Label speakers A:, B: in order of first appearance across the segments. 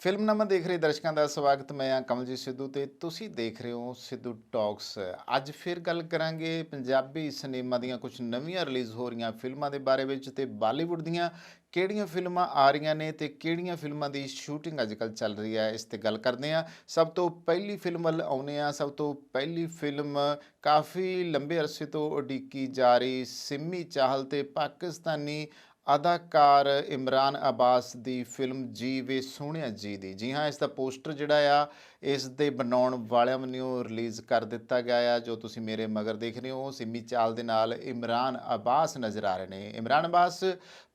A: Film ਫਿਲਮਨਾਮਾ ਦੇਖ ਰਹੇ ਦਰਸ਼ਕਾਂ ਦਾ ਸਵਾਗਤ, ਮੈਂ ਹਾਂ ਕਮਲਜੀਤ ਸਿੱਧੂ ਤੇ ਤੁਸੀਂ ਦੇਖ ਰਹੇ ਹੋ ਸਿੱਧੂ ਟਾਕਸ। ਅੱਜ ਫਿਰ ਗੱਲ ਕਰਾਂਗੇ ਪੰਜਾਬੀ ਸਿਨੇਮਾ ਦੀਆਂ ਕੁਝ ਨਵੀਆਂ ਰਿਲੀਜ਼ ਹੋ ਰਹੀਆਂ ਫਿਲਮਾਂ ਦੇ ਬਾਰੇ ਵਿੱਚ ਤੇ ਬਾਲੀਵੁੱਡ ਦੀਆਂ ਕਿਹੜੀਆਂ ਫਿਲਮਾਂ ਆ ਰਹੀਆਂ ਨੇ ਤੇ ਕਿਹੜੀਆਂ ਫਿਲਮਾਂ ਦੀ ਸ਼ੂਟਿੰਗ ਅੱਜਕੱਲ ਚੱਲ ਰਹੀ ਹੈ, ਇਸ ਤੇ ਗੱਲ ਕਰਦੇ ਹਾਂ। ਸਭ ਤੋਂ ਪਹਿਲੀ ਫਿਲਮ ਵੱਲ ਆਉਨੇ ਆ ਸਭ ਤੋਂ ਪਹਿਲੀ ਫਿਲਮ ਕਾਫੀ ਲੰਬੇ ਅਰਸੇ ਤੋਂ ਉਡੀਕੀ ਜਾ ਰਹੀ, ਸਿੰਮੀ ਚਾਹਲ ਤੇ ਪਾਕਿਸਤਾਨੀ ਅਦਾਕਾਰ ਇਮਰਾਨ ਅਬਾਸ ਦੀ ਫਿਲਮ ਜੀ ਵੇ ਸੋਹਣਿਆ ਜੀ ਦੀ। ਜੀ ਹਾਂ, ਇਸ ਦਾ ਪੋਸਟਰ ਜਿਹੜਾ ਆ, ਇਸ ਦੇ ਬਣਾਉਣ ਵਾਲਿਆਂ ਵੱਲੋਂ ਰਿਲੀਜ਼ ਕਰ ਦਿੱਤਾ ਗਿਆ ਆ, ਜੋ ਤੁਸੀਂ ਮੇਰੇ ਮਗਰ ਦੇਖ ਰਹੇ ਹੋ। ਸਿੰਮੀ ਚਾਲ ਦੇ ਨਾਲ ਇਮਰਾਨ ਅਬਾਸ ਨਜ਼ਰ ਆ ਰਹੇ ਨੇ। ਇਮਰਾਨ ਅਬਾਸ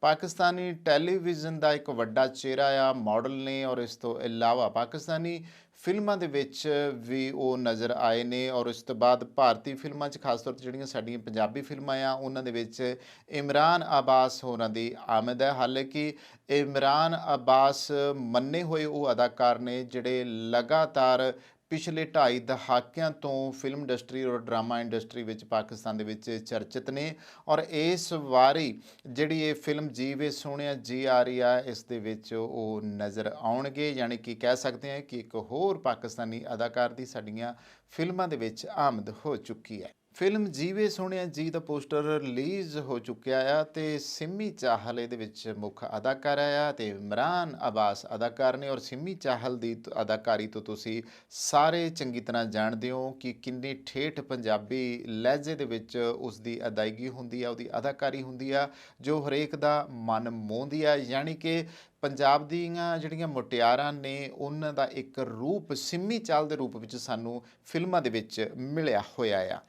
A: ਪਾਕਿਸਤਾਨੀ ਟੈਲੀਵਿਜ਼ਨ ਦਾ ਇੱਕ ਵੱਡਾ ਚਿਹਰਾ ਆ, ਮਾਡਲ ਨੇ ਔਰ ਇਸ ਤੋਂ ਇਲਾਵਾ ਪਾਕਿਸਤਾਨੀ ਫਿਲਮਾਂ ਦੇ ਵਿੱਚ ਵੀ ਉਹ ਨਜ਼ਰ ਆਏ ਨੇ ਔਰ ਉਸ ਤੋਂ ਬਾਅਦ ਭਾਰਤੀ ਫਿਲਮਾਂ 'ਚ ਖਾਸ ਤੌਰ ਤੇ ਜਿਹੜੀਆਂ ਸਾਡੀਆਂ ਪੰਜਾਬੀ ਫਿਲਮਾਂ ਆ, ਉਹਨਾਂ ਦੇ ਵਿੱਚ ਇਮਰਾਨ ਅਬਾਸ ਹੋਰਾਂ ਦੀ ਆਮਦ ਹੈ। ਹਾਲਾਂਕਿ ਇਮਰਾਨ ਅਬਾਸ ਮੰਨੇ ਹੋਏ ਉਹ ਅਦਾਕਾਰ ਨੇ ਜਿਹੜੇ ਲਗਾਤਾਰ ਪਿਛਲੇ ਢਾਈ ਦਹਾਕਿਆਂ ਤੋਂ ਫਿਲਮ ਇੰਡਸਟਰੀ ਔਰ ਡਰਾਮਾ ਇੰਡਸਟਰੀ ਵਿੱਚ ਪਾਕਿਸਤਾਨ ਦੇ ਵਿੱਚ ਚਰਚਿਤ ਨੇ ਔਰ ਇਸ ਵਾਰੀ ਜਿਹੜੀ ਇਹ ਫਿਲਮ ਜੀਵੇ ਸੋਹਣਿਆ, ਜੀ ਆ ਰਹੀ ਆ, ਇਸ ਦੇ ਵਿੱਚ ਉਹ ਨਜ਼ਰ ਆਉਣਗੇ, ਯਾਨੀ ਕਿ ਕਹਿ ਸਕਦੇ ਹਾਂ ਕਿ ਇੱਕ ਹੋਰ ਪਾਕਿਸਤਾਨੀ ਅਦਾਕਾਰ ਦੀ ਸਾਡੀਆਂ ਫਿਲਮਾਂ ਦੇ ਵਿੱਚ ਆਮਦ ਹੋ ਚੁੱਕੀ ਹੈ। ਫਿਲਮ ਜੀਵੇ ਸੋਹਣਿਆ ਜੀ ਦਾ ਪੋਸਟਰ ਰਿਲੀਜ਼ ਹੋ ਚੁੱਕਿਆ ਆ ਤੇ ਸਿੰਮੀ ਚਾਹਲ ਇਹਦੇ ਵਿੱਚ ਮੁੱਖ ਅਦਾਕਾਰ ਆ ਤੇ ਇਮਰਾਨ ਅਬਾਸ ਅਦਾਕਾਰ ਨੇ ਔਰ ਸਿੰਮੀ ਚਾਹਲ ਦੀ ਅਦਾਕਾਰੀ ਤੋਂ ਤੁਸੀਂ ਸਾਰੇ ਚੰਗੀ ਤਰ੍ਹਾਂ ਜਾਣਦੇ ਹੋ ਕਿ ਕਿੰਨੀ ਠੇਠ ਪੰਜਾਬੀ ਲਹਿਜੇ ਦੇ ਵਿੱਚ ਉਸ ਦੀ ਅਦਾਇਗੀ ਹੁੰਦੀ ਆ, ਉਹਦੀ ਅਦਾਕਾਰੀ ਹੁੰਦੀ ਆ, ਜੋ ਹਰੇਕ ਦਾ ਮਨ ਮੋਹਦੀ ਆ, ਯਾਨੀ ਕਿ ਪੰਜਾਬ ਦੀਆਂ ਜਿਹੜੀਆਂ ਮੁਟਿਆਰਾਂ ਨੇ ਉਹਨਾਂ ਦਾ ਇੱਕ ਰੂਪ, ਸਿੰਮੀ ਚਾਲ ਦੇ ਰੂਪ ਵਿੱਚ ਸਾਨੂੰ ਫਿਲਮਾਂ ਦੇ ਵਿੱਚ ਮਿਲਿਆ ਹੋਇਆ ਆ।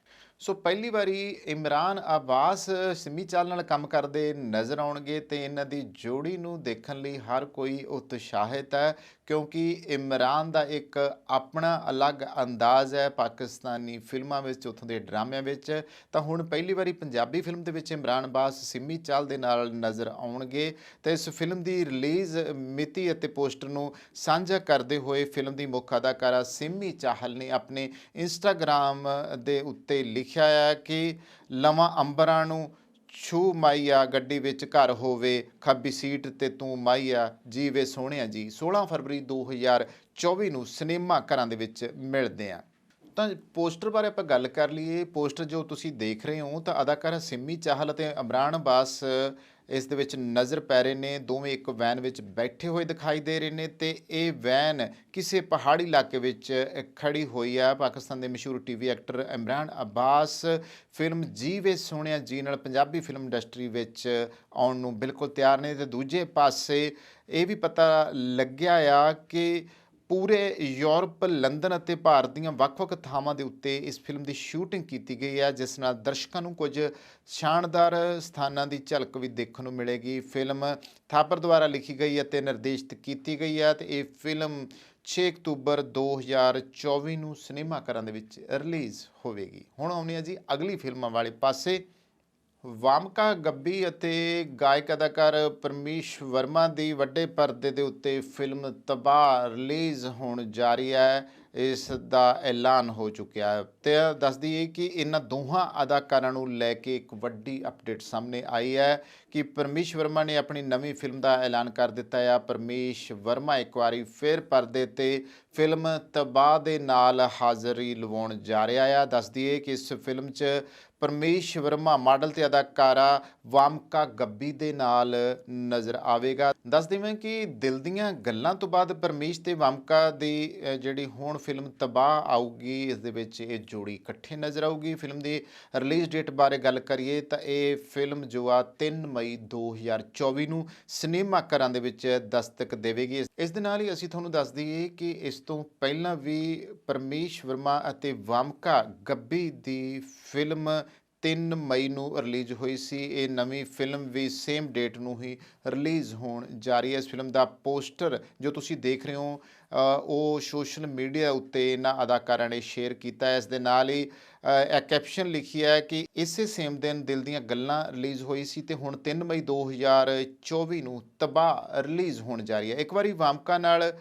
A: ਸੋ ਪਹਿਲੀ ਵਾਰੀ ਇਮਰਾਨ ਅਬਾਸ ਸਿੰਮੀ ਚਾਲ ਨਾਲ ਕੰਮ ਕਰਦੇ ਨਜ਼ਰ ਆਉਣਗੇ ਤੇ ਇਹਨਾਂ ਦੀ ਜੋੜੀ ਨੂੰ ਦੇਖਣ ਲਈ ਹਰ ਕੋਈ ਉਤਸ਼ਾਹਿਤ ਹੈ। ਕਿਉਂਕਿ ਇਮਰਾਨ ਦਾ ਇੱਕ ਆਪਣਾ ਅਲੱਗ ਅੰਦਾਜ਼ ਹੈ ਪਾਕਿਸਤਾਨੀ ਫਿਲਮਾਂ ਵਿੱਚ, ਉੱਥੋਂ ਦੇ ਡਰਾਮਿਆਂ ਵਿੱਚ। ਤਾਂ ਹੁਣ ਪਹਿਲੀ ਵਾਰੀ ਪੰਜਾਬੀ ਫਿਲਮ ਦੇ ਵਿੱਚ ਇਮਰਾਨ ਬਾਸ ਸਿੰਮੀ ਚਾਲ ਦੇ ਨਾਲ ਨਜ਼ਰ ਆਉਣਗੇ ਤੇ ਇਸ ਫਿਲਮ ਦੀ ਰਿਲੀਜ਼ ਮਿਤੀ ਅਤੇ ਪੋਸਟਰ ਨੂੰ ਸਾਂਝਾ ਕਰਦੇ ਹੋਏ ਫਿਲਮ ਦੀ ਮੁੱਖ ਅਦਾਕਾਰਾ ਸਿੰਮੀ ਚਾਹਲ ਨੇ ਆਪਣੇ ਇੰਸਟਾਗ੍ਰam ਦੇ ਉੱਤੇ ਲਿਖਿਆ ਹੈ ਕਿ ਲਵਾਂ ਅੰਬਰਾਂ ਨੂੰ ਛੂ ਮਾਈਆ, ਗੱਡੀ ਵਿੱਚ ਘਰ ਹੋਵੇ, ਖੱਬੀ ਸੀਟ ਤੇ ਤੂੰ ਮਾਈਆ, ਜੀਵੇ ਸੋਹਣਿਆ ਜੀ। 16 ਫਰਵਰੀ 2024 ਨੂੰ ਸਿਨੇਮਾ ਘਰਾਂ ਦੇ ਵਿੱਚ ਮਿਲਦੇ ਆ। ਤਾਂ ਪੋਸਟਰ ਬਾਰੇ ਆਪਾਂ ਗੱਲ ਕਰ ਲਈਏ। ਪੋਸਟਰ ਜੋ ਤੁਸੀਂ ਦੇਖ ਰਹੇ ਹੋ ਤਾਂ ਅਦਾਕਾਰਾ ਸਿੰਮੀ ਚਾਹਲ ਅਤੇ ਇਮਰਾਨ ਅਬਾਸ ਇਸ ਦੇ ਵਿੱਚ ਨਜ਼ਰ ਪੈ ਰਹੇ ਨੇ। ਦੋਵੇਂ ਇੱਕ ਵੈਨ ਵਿੱਚ ਬੈਠੇ ਹੋਏ ਦਿਖਾਈ ਦੇ ਰਹੇ ਨੇ ਤੇ ਇਹ ਵੈਨ ਕਿਸੇ ਪਹਾੜੀ ਇਲਾਕੇ ਵਿੱਚ ਖੜੀ ਹੋਈ ਆ। ਪਾਕਿਸਤਾਨ ਦੇ ਮਸ਼ਹੂਰ TV actor Imran Abbas film Jeeve Sohneya Ji ਨਾਲ ਪੰਜਾਬੀ ਫਿਲਮ ਇੰਡਸਟਰੀ ਵਿੱਚ ਆਉਣ ਨੂੰ ਬਿਲਕੁਲ ਤਿਆਰ ਨੇ ਤੇ ਦੂਜੇ ਪਾਸੇ ਇਹ ਵੀ ਪਤਾ ਲੱਗਿਆ ਆ ਕਿ ਪੂਰੇ ਯੂਰਪ, ਲੰਡਨ ਅਤੇ ਭਾਰਤ ਦੀਆਂ ਵੱਖ-ਵੱਖ ਥਾਵਾਂ ਦੇ ਉੱਤੇ ਇਸ ਫਿਲਮ ਦੀ ਸ਼ੂਟਿੰਗ ਕੀਤੀ ਗਈ ਹੈ, ਜਿਸ ਨਾਲ ਦਰਸ਼ਕਾਂ ਨੂੰ ਕੁਝ ਸ਼ਾਨਦਾਰ ਸਥਾਨਾਂ ਦੀ ਝਲਕ ਵੀ ਦੇਖਣ ਨੂੰ ਮਿਲੇਗੀ। ਫਿਲਮ ਥਾਪਰ ਦੁਆਰਾ ਲਿਖੀ ਗਈ ਅਤੇ ਨਿਰਦੇਸ਼ਿਤ ਕੀਤੀ ਗਈ ਹੈ ਤੇ ਇਹ ਫਿਲਮ 6 ਅਕਤੂਬਰ 2024 ਨੂੰ ਸਿਨੇਮਾ ਘਰਾਂ ਦੇ ਵਿੱਚ ਰਿਲੀਜ਼ ਹੋਵੇਗੀ। ਹੁਣ ਆਉਂਦੇ ਹਾਂ ਜੀ ਅਗਲੀ ਫਿਲਮਾਂ ਵਾਲੇ ਪਾਸੇ। ਵਾਮਕਾ ਗੱਬੀ ਅਤੇ ਗਾਇਕ ਅਦਾਕਾਰ ਪਰਮੇਸ਼ ਵਰਮਾ ਦੀ ਵੱਡੇ ਪਰਦੇ ਦੇ ਉੱਤੇ ਫਿਲਮ ਤਬਾਹ ਰਿਲੀਜ਼ ਹੋਣ ਜਾ ਰਹੀ ਹੈ, ਇਸ ਦਾ ਐਲਾਨ ਹੋ ਚੁੱਕਿਆ ਹੈ। ਤੇ ਦੱਸ ਦਈਏ ਕਿ ਇਹਨਾਂ ਦੋਹਾਂ ਅਦਾਕਾਰਾਂ ਨੂੰ ਲੈ ਕੇ ਇੱਕ ਵੱਡੀ ਅਪਡੇਟ ਸਾਹਮਣੇ ਆਈ ਹੈ ਕਿ ਪਰਮੇਸ਼ ਵਰਮਾ ਨੇ ਆਪਣੀ ਨਵੀਂ ਫਿਲਮ ਦਾ ਐਲਾਨ ਕਰ ਦਿੱਤਾ ਹੈ। ਪਰਮੇਸ਼ ਵਰਮਾ ਇੱਕ ਵਾਰੀ ਫਿਰ ਪਰਦੇ ਤੇ ਫਿਲਮ ਤਬਾਹ ਦੇ ਨਾਲ ਹਾਜ਼ਰੀ ਲਵਾਉਣ ਜਾ ਰਿਹਾ ਆ ਦੱਸ ਦਈਏ ਕਿ ਇਸ ਫਿਲਮ 'ਚ ਪਰਮੇਸ਼ ਵਰਮਾ ਮਾਡਲ ਤੇ ਅਦਾਕਾਰਾ ਵਾਮਕਾ ਗੱਬੀ ਦੇ ਨਾਲ ਨਜ਼ਰ ਆਵੇਗਾ। ਦੱਸ ਦੇਵਾਂ ਕਿ ਦਿਲ ਦੀਆਂ ਗੱਲਾਂ ਤੋਂ ਬਾਅਦ ਪਰਮੇਸ਼ ਤੇ ਵਾਮਕਾ ਦੀ ਜਿਹੜੀ ਹੁਣ ਫਿਲਮ ਤਬਾਹ ਆਊਗੀ, ਇਸ ਦੇ ਵਿੱਚ ਇਹ ਜੋੜੀ ਇਕੱਠੇ ਨਜ਼ਰ ਆਊਗੀ। ਫਿਲਮ ਦੀ ਰਿਲੀਜ਼ ਡੇਟ ਬਾਰੇ ਗੱਲ ਕਰੀਏ ਤਾਂ ਇਹ ਫਿਲਮ ਜੋ ਆ 3 ਮਈ 2024 ਨੂੰ ਸਿਨੇਮਾ ਘਰਾਂ ਦੇ ਵਿੱਚ ਦਸਤਕ ਦੇਵੇਗੀ। ਇਸ ਦੇ ਨਾਲ ਹੀ ਅਸੀਂ ਤੁਹਾਨੂੰ ਦੱਸ ਦਈਏ ਕਿ ਇਸ ਤੋਂ ਪਹਿਲਾਂ ਵੀ ਪਰਮੇਸ਼ ਵਰਮਾ ਅਤੇ ਵਾਮਕਾ ਗੱਬੀ ਦੀ ਫਿਲਮ 3 ਮਈ ਨੂੰ ਰਿਲੀਜ਼ ਹੋਈ ਸੀ। ਇਹ ਨਵੀਂ ਫਿਲਮ ਵੀ ਸੇਮ ਡੇਟ ਨੂੰ ਹੀ ਰਿਲੀਜ਼ ਹੋਣ ਜਾ ਰਹੀ ਹੈ। ਇਸ ਫਿਲਮ ਦਾ ਪੋਸਟਰ ਜੋ ਤੁਸੀਂ ਦੇਖ ਰਹੇ ਹੋ ਉਹ ਸੋਸ਼ਲ ਮੀਡੀਆ ਉੱਤੇ ਇਹਨਾਂ ਅਦਾਕਾਰਾਂ ਨੇ ਸ਼ੇਅਰ ਕੀਤਾ ਹੈ। ਇਸ ਦੇ ਨਾਲ ਹੀ ਅ, ਕੈਪਸ਼ਨ ਲਿਖੀ ਹੈ ਕਿ ਇਸੇ ਸੇਮ ਦਿਨ ਦਿਲ ਦੀਆਂ ਗੱਲਾਂ ਰਿਲੀਜ਼ ਹੋਈ ਸੀ ਤੇ ਹੁਣ 3 ਮਈ 2024 ਨੂੰ ਤਬਾਹ ਰਿਲੀਜ਼ ਹੋਣ ਜਾ ਰਹੀ ਹੈ। ਇੱਕ ਵਾਰੀ ਵਾਮਕਾ ਨਾਲ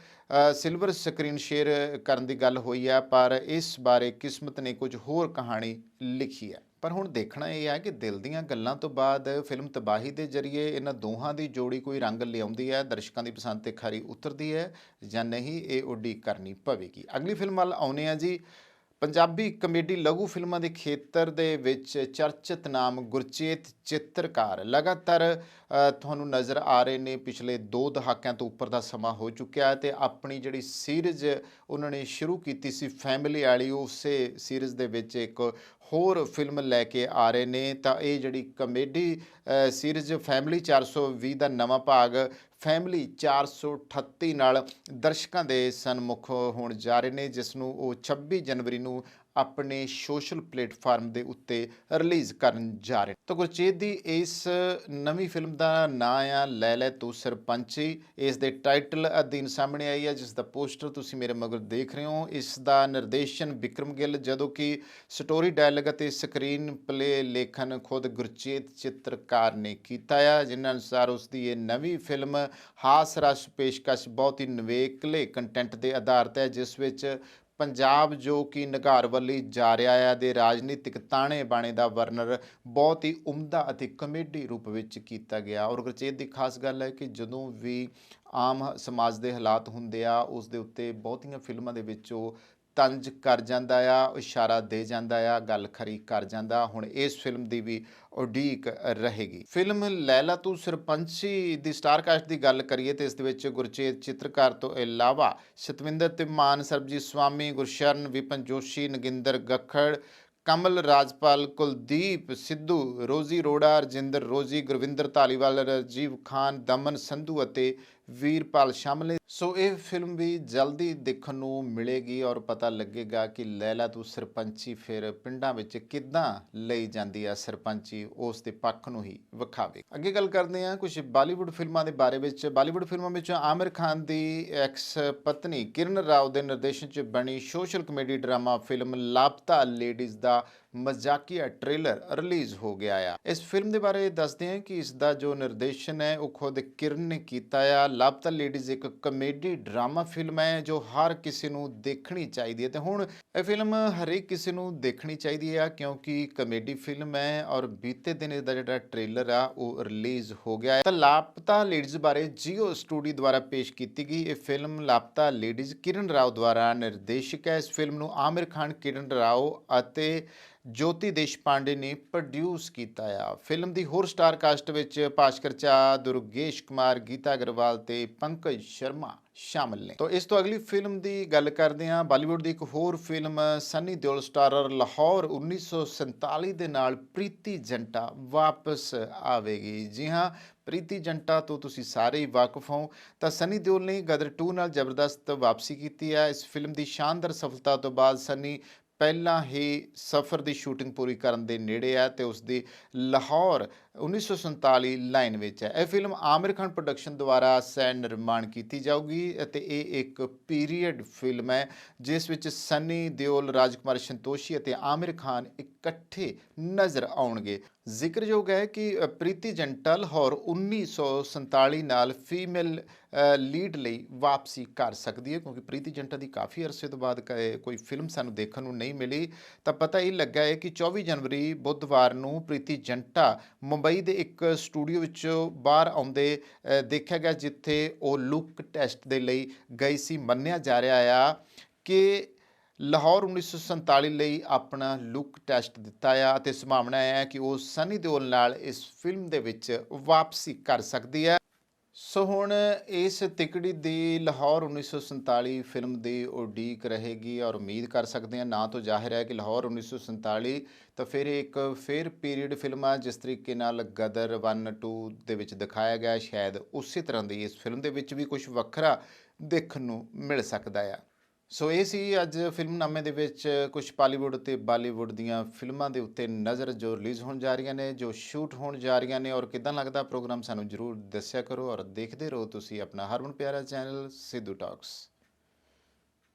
A: ਸਿਲਵਰ ਸਕਰੀਨ ਸ਼ੇਅਰ ਕਰਨ ਦੀ ਗੱਲ ਹੋਈ ਹੈ ਪਰ ਇਸ ਬਾਰੇ ਕਿਸਮਤ ਨੇ ਕੁਝ ਹੋਰ ਕਹਾਣੀ ਲਿਖੀ ਹੈ। ਪਰ ਹੁਣ ਦੇਖਣਾ ਇਹ ਹੈ ਕਿ ਦਿਲ ਦੀਆਂ ਗੱਲਾਂ ਤੋਂ ਬਾਅਦ ਫਿਲਮ ਤਬਾਹੀ ਦੇ ਜ਼ਰੀਏ ਇਹਨਾਂ ਦੋਹਾਂ ਦੀ ਜੋੜੀ ਕੋਈ ਰੰਗ ਲਿਆਉਂਦੀ ਹੈ, ਦਰਸ਼ਕਾਂ ਦੀ ਪਸੰਦ ਤੇ ਖਰੀ ਉਤਰਦੀ ਹੈ ਜਾਂ ਨਹੀਂ, ਇਹ ਉਡੀਕ ਕਰਨੀ ਪਵੇਗੀ। ਅਗਲੀ ਫਿਲਮ ਵੱਲ ਆਉਨੇ ਆ ਜੀ। ਪੰਜਾਬੀ ਕਮੇਡੀ ਲਘੂ ਫਿਲਮਾਂ ਦੇ ਖੇਤਰ ਦੇ ਵਿੱਚ ਚਰਚਿਤ ਨਾਮ ਗੁਰਚੇਤ ਚਿੱਤਰਕਾਰ ਲਗਾਤਾਰ ਤੁਹਾਨੂੰ ਨਜ਼ਰ ਆ ਰਹੇ ਨੇ। ਪਿਛਲੇ 2 ਦਹਾਕਿਆਂ ਤੋਂ ਉੱਪਰ ਦਾ ਸਮਾਂ ਹੋ ਚੁੱਕਿਆ ਹੈ ਤੇ ਆਪਣੀ ਜਿਹੜੀ ਸੀਰੀਜ਼ ਉਹਨਾਂ ਨੇ ਸ਼ੁਰੂ ਕੀਤੀ ਸੀ, ਫੈਮਿਲੀ ਵਾਲੀ, ਉਸੇ ਸੀਰੀਜ਼ ਦੇ ਵਿੱਚ ਇੱਕ ਹੋਰ ਫਿਲਮ ਲੈ ਕੇ ਆ ਰਹੇ ਨੇ, ਤਾਂ ਇਹ ਜਿਹੜੀ ਕਮੇਡੀ ਸੀਰੀਜ਼ ਫੈਮਿਲੀ 420 ਦਾ ਨਵਾਂ ਭਾਗ ਫੈਮਿਲੀ 438 ਨਾਲ ਦਰਸ਼ਕਾਂ ਦੇ ਸਨਮੁਖ ਹੋਣ ਜਾ ਰਹੇ ਨੇ, ਜਿਸ ਨੂੰ ਉਹ 26 ਜਨਵਰੀ ਨੂੰ ਆਪਣੇ ਸੋਸ਼ਲ ਪਲੇਟਫਾਰਮ ਦੇ ਉੱਤੇ ਰਿਲੀਜ਼ ਕਰਨ ਜਾ ਰਹੇ ਤਾਂ ਗੁਰਚੇਤ ਦੀ ਇਸ ਨਵੀਂ ਫਿਲਮ ਦਾ ਨਾਂ ਆ, ਲੈ ਲੈ ਤੂੰ ਸਰਪੰਚੀ। ਇਸ ਦੇ ਟਾਈਟਲ ਅਧੀਨ ਸਾਹਮਣੇ ਆਈ ਹੈ ਜਿਸ ਦਾ ਪੋਸਟਰ ਤੁਸੀਂ ਮੇਰੇ ਮਗਰ ਦੇਖ ਰਹੇ ਹੋ। ਇਸ ਦਾ ਨਿਰਦੇਸ਼ਨ ਵਿਕਰਮ ਗਿੱਲ, ਜਦੋਂ ਕਿ ਸਟੋਰੀ ਡਾਇਲੌਗ ਅਤੇ ਸਕਰੀਨ ਪਲੇ ਲੇਖਨ ਖੁਦ ਗੁਰਚੇਤ ਚਿੱਤਰਕਾਰ ਨੇ ਕੀਤਾ ਆ, ਜਿਨ੍ਹਾਂ ਅਨੁਸਾਰ ਉਸ ਦੀ ਇਹ ਨਵੀਂ ਫਿਲਮ ਹਾਸ ਰਸ ਪੇਸ਼ਕਸ਼ ਬਹੁਤ ਹੀ ਨਿਵੇਕਲੇ ਕੰਟੈਂਟ ਦੇ ਆਧਾਰ ਤੇ ਹੈ, ਜਿਸ ਵਿੱਚ ਪੰਜਾਬ ਜੋ ਕਿ ਨਿਘਾਰ ਵੱਲੀ ਜਾ ਰਿਹਾ ਹੈ ਦੇ ਰਾਜਨੀਤਿਕ ਤਾਣੇ ਬਾਣੇ ਦਾ ਵਰਨਰ ਬਹੁਤ ਹੀ ਉਮਦਾ ਅਤੇ ਕਮੇਡੀ ਰੂਪ ਵਿੱਚ ਕੀਤਾ ਗਿਆ। ਔਰ ਗੁਰਚੇਤ ਦੀ ਖਾਸ ਗੱਲ ਹੈ ਕਿ ਜਦੋਂ ਵੀ ਆਮ ਸਮਾਜ ਦੇ ਹਾਲਾਤ ਹੁੰਦੇ ਆ, ਉਸ ਦੇ ਉੱਤੇ ਬਹੁਤੀਆਂ ਫਿਲਮਾਂ ਦੇ ਵਿੱਚ ਉਹ ਤੰਜ ਕਰ ਜਾਂਦਾ ਆ, ਇਸ਼ਾਰਾ ਦੇ ਜਾਂਦਾ ਆ, ਗੱਲ ਖਰੀ ਕਰ ਜਾਂਦਾ। ਹੁਣ ਇਸ ਫਿਲਮ ਦੀ ਵੀ ਉਡੀਕ ਰਹੇਗੀ। ਫਿਲਮ ਲੈਲਾ, ਤੂੰ ਸਰਪੰਚੀ ਦੀ ਸਟਾਰ ਕਾਸਟ ਦੀ ਗੱਲ ਕਰੀਏ ਤੇ ਇਸ ਦੇ ਵਿੱਚ ਗੁਰਚੇਤ ਚਿੱਤਰਕਾਰ ਤੋਂ ਇਲਾਵਾ ਸਤਵਿੰਦਰ ਤਿਮਾਨ ਸਰਬਜੀਤ ਸਵਾਮੀ, ਗੁਰਸ਼ਰਨ, ਵਿਪਨ ਜੋਸ਼ੀ, ਨਗਿੰਦਰ ਗੱਖੜ, ਕਮਲ ਰਾਜਪਾਲ, ਕੁਲਦੀਪ ਸਿੱਧੂ, ਰੋਜ਼ੀ ਰੋੜਾ ਰਜਿੰਦਰ ਰੋਜ਼ੀ, ਗੁਰਵਿੰਦਰ ਧਾਲੀਵਾਲ, ਰਾਜੀਵ ਖਾਨ, ਦਮਨ ਸੰਧੂ ਅਤੇ ਵੀਰਪਾਲ ਸ਼ਾਮਲ ਨੇ। ਸੋ ਇਹ ਫਿਲਮ ਵੀ ਜਲਦੀ ਦੇਖਣ ਨੂੰ ਮਿਲੇਗੀ ਔਰ ਪਤਾ ਲੱਗੇਗਾ ਕਿ ਲੈਲਾ ਤੂੰ ਸਰਪੰਚੀ ਫਿਰ ਪਿੰਡਾਂ ਵਿੱਚ ਕਿੱਦਾਂ ਲਈ ਜਾਂਦੀ ਆ ਸਰਪੰਚੀ, ਉਸ ਦੇ ਪੱਖ ਨੂੰ ਹੀ ਵਿਖਾਵੇ। ਅੱਗੇ ਗੱਲ ਕਰਦੇ ਹਾਂ ਕੁਝ ਬਾਲੀਵੁੱਡ ਫਿਲਮਾਂ ਦੇ ਬਾਰੇ ਵਿੱਚ। ਬਾਲੀਵੁੱਡ ਫਿਲਮਾਂ ਵਿੱਚ ਆਮਿਰ ਖਾਨ ਦੀ ਐਕਸ ਪਤਨੀ ਕਿਰਨ ਰਾਓ ਦੇ ਨਿਰਦੇਸ਼ਨ 'ਚ ਬਣੀ social comedy drama film Laapataa Ladies ਦਾ ਮਜ਼ਾਕੀਆ ਟ੍ਰੇਲਰ ਰਿਲੀਜ਼ ਹੋ ਗਿਆ ਆ। ਇਸ ਫਿਲਮ ਦੇ ਬਾਰੇ ਦੱਸਦੇ ਹਾਂ ਕਿ ਇਸ ਦਾ ਜੋ ਨਿਰਦੇਸ਼ਨ ਹੈ, ਉਹ ਖੁਦ ਕਿਰਨ ਨੇ ਕੀਤਾ ਆ। ਲਾਪਤਾ ਲੇਡੀਜ਼ ਇੱਕ ਕਮੇਡੀ ਡਰਾਮਾ ਫਿਲਮ ਹੈ ਜੋ ਹਰ ਕਿਸੇ ਨੂੰ ਦੇਖਣੀ ਚਾਹੀਦੀ ਹੈ। ਤੇ ਹੁਣ ਇਹ ਫਿਲਮ ਹਰੇਕ ਕਿਸੇ ਨੂੰ ਦੇਖਣੀ ਚਾਹੀਦੀ ਹੈ ਕਿਉਂਕਿ ਕਮੇਡੀ ਫਿਲਮ ਹੈ ਔਰ ਬੀਤੇ ਦਿਨ ਇਸ ਜਿਹੜਾ ਟ੍ਰੇਲਰ ਆ ਉਹ ਰਿਲੀਜ਼ ਹੋ ਗਿਆ ਹੈ। ਤਾਂ ਲਾਪਤਾ ਲੇਡੀਜ਼ ਬਾਰੇ ਜੀਓ ਸਟੂਡੀਓ ਦੁਆਰਾ ਪੇਸ਼ ਕੀਤੀ ਗਈ ਇਹ ਫਿਲਮ ਲਾਪਤਾ ਲੇਡੀਜ਼ ਕਿਰਨ ਰਾਓ ਦੁਆਰਾ ਨਿਰਦੇਸ਼ਕ ਹੈ। ਇਸ ਫਿਲਮ ਨੂੰ ਆਮਿਰ ਖਾਨ, ਕਿਰਨ ਰਾਓ ਅਤੇ ਜੋਤੀ ਦੇਸ਼ਪਾਂਡੇ ਨੇ ਪ੍ਰੋਡਿਊਸ ਕੀਤਾ ਆ। ਫਿਲਮ ਦੀ ਹੋਰ ਸਟਾਰ ਕਾਸਟ ਵਿੱਚ ਭਾਸਕਰ ਚਾ ਦੁਰਗੇਸ਼ ਕੁਮਾਰ, ਗੀਤਾ ਅਗਰਵਾਲ ਤੇ ਪੰਕਜ ਸ਼ਰਮਾ ਸ਼ਾਮਲ ਨੇ। ਤਾਂ ਇਸ ਤੋਂ ਅਗਲੀ ਫਿਲਮ ਦੀ ਗੱਲ ਕਰਦੇ ਹਾਂ। ਬਾਲੀਵੁੱਡ ਦੀ ਇੱਕ ਹੋਰ ਫਿਲਮ ਸਨੀ ਦਿਓਲ ਸਟਾਰਰ ਲਾਹੌਰ 1947 ਦੇ ਨਾਲ ਪ੍ਰੀਤੀ ਜੰਟਾ ਵਾਪਸ ਆਵੇਗੀ। ਜੀ ਹਾਂ, ਪ੍ਰੀਤੀ ਜੰਟਾ ਤੋਂ ਤੁਸੀਂ ਸਾਰੇ ਹੀ ਵਾਕਿਫ ਹੋ। ਤਾਂ ਸਨੀ ਦਿਓਲ ਨੇ ਗਦਰ 2 ਨਾਲ ਜ਼ਬਰਦਸਤ ਵਾਪਸੀ ਕੀਤੀ ਹੈ। ਇਸ ਫਿਲਮ ਦੀ ਸ਼ਾਨਦਾਰ ਸਫਲਤਾ ਤੋਂ ਬਾਅਦ ਸਨੀ ਪਹਿਲਾਂ ਹੀ ਸਫ਼ਰ ਦੀ ਸ਼ੂਟਿੰਗ ਪੂਰੀ ਕਰਨ ਦੇ ਨੇੜੇ ਹੈ ਤੇ ਉਸ ਦੀ ਲਾਹੌਰ 1947 ਲਾਈਨ ਵਿੱਚ ਹੈ। ਇਹ ਫਿਲਮ ਆਮਿਰ ਖਾਨ ਪ੍ਰੋਡਕਸ਼ਨ ਦੁਆਰਾ ਸਹਿ ਨਿਰਮਾਣ ਕੀਤੀ ਜਾਊਗੀ ਅਤੇ ਇਹ ਇੱਕ ਪੀਰੀਅਡ ਫਿਲਮ ਹੈ, ਜਿਸ ਵਿੱਚ ਸਨੀ ਦਿਓਲ, ਰਾਜਕੁਮਾਰ ਸੰਤੋਸ਼ੀ ਅਤੇ ਆਮਿਰ ਖਾਨ ਇਕੱਠੇ ਨਜ਼ਰ ਆਉਣਗੇ। ਜ਼ਿਕਰਯੋਗ ਹੈ ਕਿ ਪ੍ਰੀਤੀ ਜੰਟਲ ਲਾਹੌਰ 1947 ਨਾਲ ਫੀਮੇਲ ਲੀਡ ਲਈ ਵਾਪਸੀ ਕਰ ਸਕਦੀ ਹੈ, ਕਿਉਂਕਿ ਪ੍ਰੀਤੀ ਜੰਟਾ ਦੀ ਕਾਫੀ ਅਰਸੇ ਤੋਂ ਬਾਅਦ ਕ- ਕੋਈ ਫਿਲਮ ਸਾਨੂੰ ਦੇਖਣ ਨੂੰ ਨਹੀਂ ਮਿਲੀ। ਤਾਂ ਪਤਾ ਇਹ ਲੱਗਾ ਹੈ ਕਿ 24 ਜਨਵਰੀ, ਬੁੱਧਵਾਰ ਨੂੰ ਪ੍ਰੀਤੀ ਜੰਟਾ ਮੁੰਬਈ ਦੇ ਇੱਕ ਸਟੂਡੀਓ ਵਿੱਚ ਬਾਹਰ ਆਉਂਦੇ ਦੇਖਿਆ ਗਿਆ, ਜਿੱਥੇ ਉਹ ਲੁੱਕ ਟੈਸਟ ਦੇ ਲਈ ਗਈ ਸੀ। ਮੰਨਿਆ ਜਾ ਰਿਹਾ ਆ ਕਿ ਲਾਹੌਰ 1947 ਲਈ ਆਪਣਾ ਲੁੱਕ ਟੈਸਟ ਦਿੱਤਾ ਆ ਅਤੇ ਸੰਭਾਵਨਾ ਹੈ ਕਿ ਉਹ ਸਨੀ ਦਿਓਲ ਨਾਲ ਇਸ ਫਿਲਮ ਦੇ ਵਿੱਚ ਵਾਪਸੀ ਕਰ ਸਕਦੀ ਹੈ। ਸੋ ਹੁਣ ਇਸ ਤਿਕੜੀ ਦੀ ਲਾਹੌਰ 1947 ਫਿਲਮ ਦੀ ਉਡੀਕ ਰਹੇਗੀ ਔਰ ਉਮੀਦ ਕਰ ਸਕਦੇ ਹਾਂ, ਨਾ ਤੋਂ ਜ਼ਾਹਿਰ ਹੈ ਕਿ ਲਾਹੌਰ 1947 ਤਾਂ ਫਿਰ ਇਹ ਇੱਕ ਫਿਰ ਪੀਰੀਅਡ ਫਿਲਮ ਆ, ਜਿਸ ਤਰੀਕੇ ਨਾਲ ਗਦਰ 1 2 ਦੇ ਵਿੱਚ ਦਿਖਾਇਆ ਗਿਆ ਸ਼ਾਇਦ ਉਸੇ ਤਰ੍ਹਾਂ ਦੀ ਇਸ ਫਿਲਮ ਦੇ ਵਿੱਚ ਵੀ ਕੁਝ ਵੱਖਰਾ ਦੇਖਣ ਨੂੰ ਮਿਲ ਸਕਦਾ ਆ। ਸੋ ਇਹ ਸੀ ਅੱਜ ਫਿਲਮਨਾਮੇ ਦੇ ਵਿੱਚ ਕੁਝ ਪਾਲੀਵੁੱਡ ਤੇ ਬਾਲੀਵੁੱਡ ਦੀਆਂ ਫਿਲਮਾਂ ਦੇ ਉੱਤੇ ਨਜ਼ਰ ਜੋ ਰਿਲੀਜ਼ ਹੋਣ ਜਾ ਰਹੀਆਂ ਨੇ, ਜੋ ਸ਼ੂਟ ਹੋਣ ਜਾ ਰਹੀਆਂ ਨੇ ਔਰ ਕਿਦਾਂ ਲੱਗਦਾ ਪ੍ਰੋਗਰਾਮ ਸਾਨੂੰ ਜਰੂਰ ਦੱਸਿਆ ਕਰੋ ਔਰ ਦੇਖਦੇ ਰਹੋ ਤੁਸੀਂ ਆਪਣਾ ਹਰਮਨ ਪਿਆਰਾ ਚੈਨਲ ਸਿੱਧੂ ਟਾਕਸ